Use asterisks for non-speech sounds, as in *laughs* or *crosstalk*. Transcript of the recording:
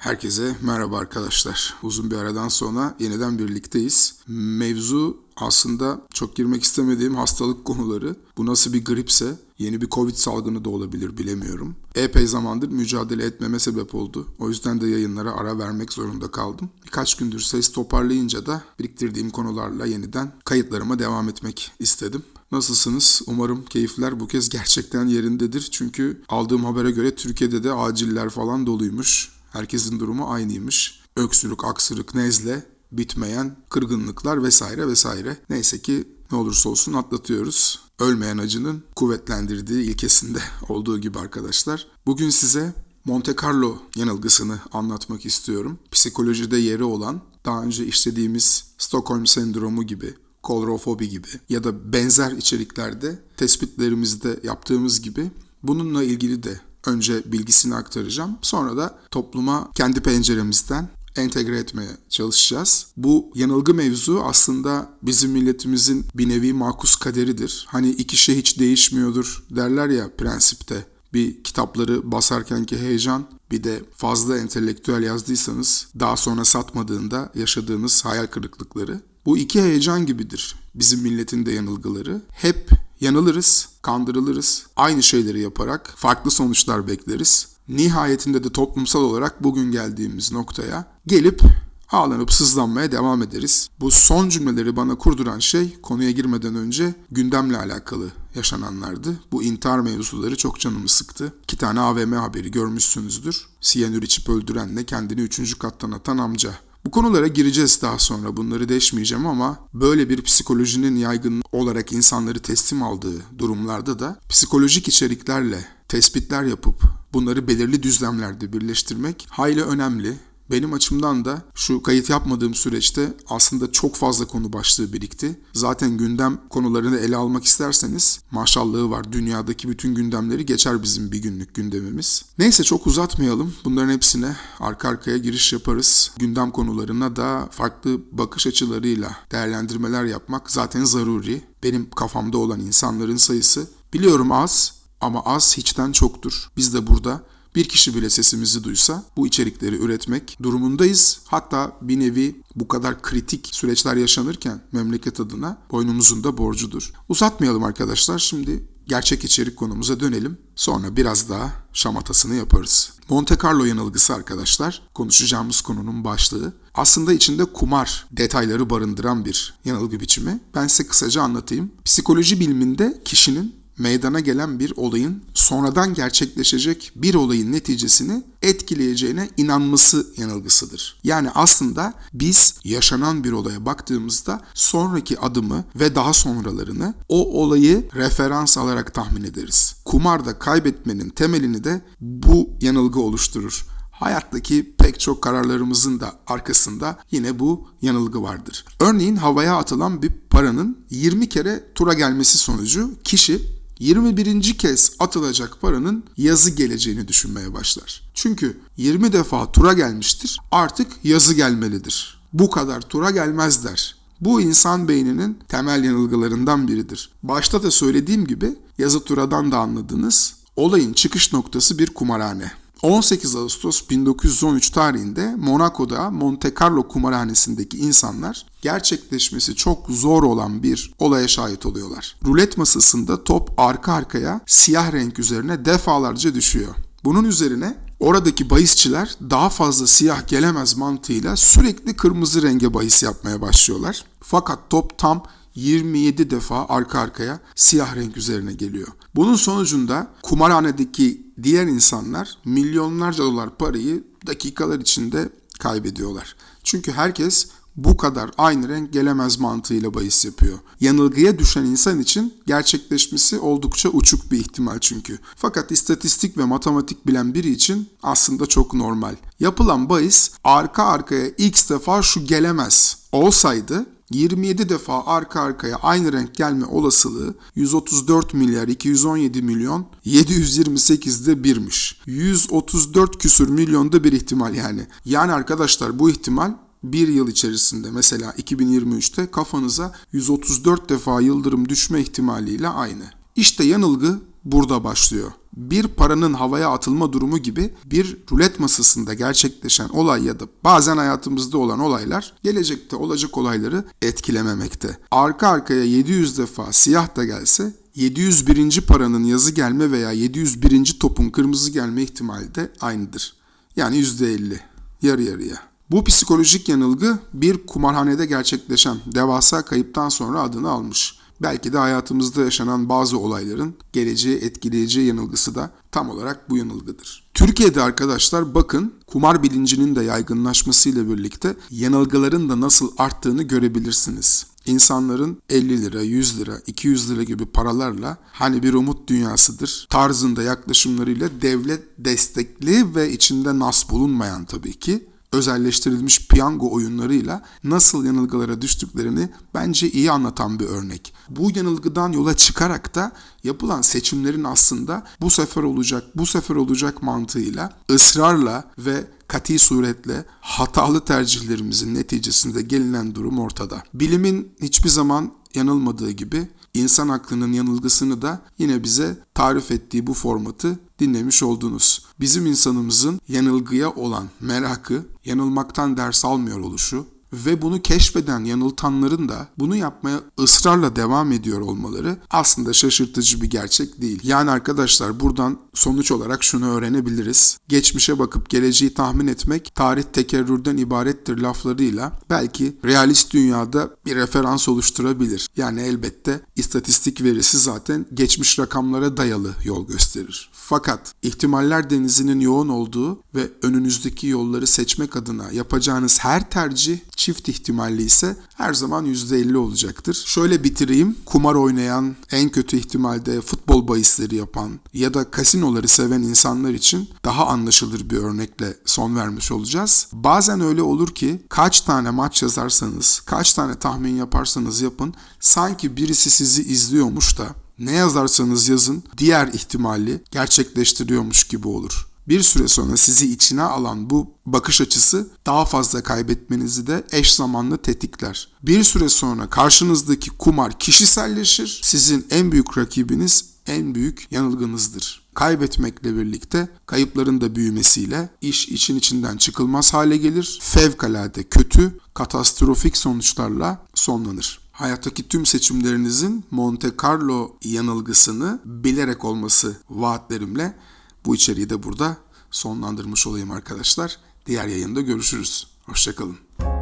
Herkese merhaba arkadaşlar. Uzun bir aradan sonra yeniden birlikteyiz. Mevzu aslında çok girmek istemediğim hastalık konuları. Bu nasıl bir gripse yeni bir Covid salgını da olabilir bilemiyorum. Epey zamandır mücadele etmeme sebep oldu. O yüzden de yayınlara ara vermek zorunda kaldım. Birkaç gündür ses toparlayınca da biriktirdiğim konularla yeniden kayıtlarıma devam etmek istedim. Nasılsınız? Umarım keyifler bu kez gerçekten yerindedir. Çünkü aldığım habere göre Türkiye'de de aciller falan doluymuş. Herkesin durumu aynıymış. Öksürük, aksırık, nezle, bitmeyen kırgınlıklar vesaire vesaire. Neyse ki ne olursa olsun atlatıyoruz. Ölmeyen acının kuvvetlendirdiği ilkesinde *laughs* olduğu gibi arkadaşlar. Bugün size Monte Carlo yanılgısını anlatmak istiyorum. Psikolojide yeri olan, daha önce işlediğimiz Stockholm sendromu gibi, kolrofobi gibi ya da benzer içeriklerde tespitlerimizde yaptığımız gibi bununla ilgili de önce bilgisini aktaracağım. Sonra da topluma kendi penceremizden entegre etmeye çalışacağız. Bu yanılgı mevzu aslında bizim milletimizin bir nevi makus kaderidir. Hani iki şey hiç değişmiyordur derler ya prensipte. Bir kitapları basarkenki heyecan bir de fazla entelektüel yazdıysanız daha sonra satmadığında yaşadığınız hayal kırıklıkları. Bu iki heyecan gibidir bizim milletin de yanılgıları. Hep yanılırız, kandırılırız, aynı şeyleri yaparak farklı sonuçlar bekleriz. Nihayetinde de toplumsal olarak bugün geldiğimiz noktaya gelip ağlanıp sızlanmaya devam ederiz. Bu son cümleleri bana kurduran şey konuya girmeden önce gündemle alakalı yaşananlardı. Bu intihar mevzuları çok canımı sıktı. İki tane AVM haberi görmüşsünüzdür. Siyanür içip öldürenle kendini üçüncü kattan atan amca. Bu konulara gireceğiz daha sonra bunları deşmeyeceğim ama böyle bir psikolojinin yaygın olarak insanları teslim aldığı durumlarda da psikolojik içeriklerle tespitler yapıp bunları belirli düzlemlerde birleştirmek hayli önemli. Benim açımdan da şu kayıt yapmadığım süreçte aslında çok fazla konu başlığı birikti. Zaten gündem konularını ele almak isterseniz maşallahı var. Dünyadaki bütün gündemleri geçer bizim bir günlük gündemimiz. Neyse çok uzatmayalım. Bunların hepsine arka arkaya giriş yaparız. Gündem konularına da farklı bakış açılarıyla değerlendirmeler yapmak zaten zaruri. Benim kafamda olan insanların sayısı biliyorum az ama az hiçten çoktur. Biz de burada bir kişi bile sesimizi duysa bu içerikleri üretmek durumundayız. Hatta bir nevi bu kadar kritik süreçler yaşanırken memleket adına boynumuzun da borcudur. Uzatmayalım arkadaşlar. Şimdi gerçek içerik konumuza dönelim. Sonra biraz daha şamatasını yaparız. Monte Carlo yanılgısı arkadaşlar konuşacağımız konunun başlığı. Aslında içinde kumar detayları barındıran bir yanılgı biçimi. Ben size kısaca anlatayım. Psikoloji biliminde kişinin meydana gelen bir olayın sonradan gerçekleşecek bir olayın neticesini etkileyeceğine inanması yanılgısıdır. Yani aslında biz yaşanan bir olaya baktığımızda sonraki adımı ve daha sonralarını o olayı referans alarak tahmin ederiz. Kumarda kaybetmenin temelini de bu yanılgı oluşturur. Hayattaki pek çok kararlarımızın da arkasında yine bu yanılgı vardır. Örneğin havaya atılan bir paranın 20 kere tura gelmesi sonucu kişi 21. kez atılacak paranın yazı geleceğini düşünmeye başlar. Çünkü 20 defa tura gelmiştir, artık yazı gelmelidir. Bu kadar tura gelmez der. Bu insan beyninin temel yanılgılarından biridir. Başta da söylediğim gibi yazı turadan da anladınız. Olayın çıkış noktası bir kumarhane. 18 Ağustos 1913 tarihinde Monaco'da Monte Carlo kumarhanesindeki insanlar gerçekleşmesi çok zor olan bir olaya şahit oluyorlar. Rulet masasında top arka arkaya siyah renk üzerine defalarca düşüyor. Bunun üzerine oradaki bahisçiler daha fazla siyah gelemez mantığıyla sürekli kırmızı renge bahis yapmaya başlıyorlar. Fakat top tam 27 defa arka arkaya siyah renk üzerine geliyor. Bunun sonucunda kumarhanedeki diğer insanlar milyonlarca dolar parayı dakikalar içinde kaybediyorlar. Çünkü herkes bu kadar aynı renk gelemez mantığıyla bahis yapıyor. Yanılgıya düşen insan için gerçekleşmesi oldukça uçuk bir ihtimal çünkü. Fakat istatistik ve matematik bilen biri için aslında çok normal. Yapılan bahis arka arkaya x defa şu gelemez olsaydı 27 defa arka arkaya aynı renk gelme olasılığı 134 milyar 217 milyon 728'de birmiş. 134 küsür milyonda bir ihtimal yani. Yani arkadaşlar bu ihtimal bir yıl içerisinde mesela 2023'te kafanıza 134 defa yıldırım düşme ihtimaliyle aynı. İşte yanılgı burada başlıyor. Bir paranın havaya atılma durumu gibi bir rulet masasında gerçekleşen olay ya da bazen hayatımızda olan olaylar gelecekte olacak olayları etkilememekte. Arka arkaya 700 defa siyah da gelse 701. paranın yazı gelme veya 701. topun kırmızı gelme ihtimali de aynıdır. Yani %50. Yarı yarıya. Bu psikolojik yanılgı bir kumarhanede gerçekleşen devasa kayıptan sonra adını almış. Belki de hayatımızda yaşanan bazı olayların geleceği etkileyeceği yanılgısı da tam olarak bu yanılgıdır. Türkiye'de arkadaşlar bakın kumar bilincinin de yaygınlaşmasıyla birlikte yanılgıların da nasıl arttığını görebilirsiniz. İnsanların 50 lira, 100 lira, 200 lira gibi paralarla hani bir umut dünyasıdır tarzında yaklaşımlarıyla devlet destekli ve içinde nas bulunmayan tabii ki özelleştirilmiş piyango oyunlarıyla nasıl yanılgılara düştüklerini bence iyi anlatan bir örnek. Bu yanılgıdan yola çıkarak da yapılan seçimlerin aslında bu sefer olacak, bu sefer olacak mantığıyla ısrarla ve kati suretle hatalı tercihlerimizin neticesinde gelinen durum ortada. Bilimin hiçbir zaman yanılmadığı gibi insan aklının yanılgısını da yine bize tarif ettiği bu formatı dinlemiş oldunuz. Bizim insanımızın yanılgıya olan merakı, yanılmaktan ders almıyor oluşu ve bunu keşfeden yanıltanların da bunu yapmaya ısrarla devam ediyor olmaları aslında şaşırtıcı bir gerçek değil. Yani arkadaşlar buradan sonuç olarak şunu öğrenebiliriz. Geçmişe bakıp geleceği tahmin etmek tarih tekerrürden ibarettir laflarıyla belki realist dünyada bir referans oluşturabilir. Yani elbette istatistik verisi zaten geçmiş rakamlara dayalı yol gösterir. Fakat ihtimaller denizinin yoğun olduğu ve önünüzdeki yolları seçmek adına yapacağınız her tercih çift ihtimalli ise her zaman %50 olacaktır. Şöyle bitireyim. Kumar oynayan, en kötü ihtimalde futbol bahisleri yapan ya da kasinoları seven insanlar için daha anlaşılır bir örnekle son vermiş olacağız. Bazen öyle olur ki kaç tane maç yazarsanız, kaç tane tahmin yaparsanız yapın sanki birisi sizi izliyormuş da ne yazarsanız yazın diğer ihtimali gerçekleştiriyormuş gibi olur. Bir süre sonra sizi içine alan bu bakış açısı daha fazla kaybetmenizi de eş zamanlı tetikler. Bir süre sonra karşınızdaki kumar kişiselleşir. Sizin en büyük rakibiniz en büyük yanılgınızdır. Kaybetmekle birlikte kayıpların da büyümesiyle iş için içinden çıkılmaz hale gelir. Fevkalade kötü, katastrofik sonuçlarla sonlanır hayattaki tüm seçimlerinizin Monte Carlo yanılgısını bilerek olması vaatlerimle bu içeriği de burada sonlandırmış olayım arkadaşlar. Diğer yayında görüşürüz. Hoşçakalın.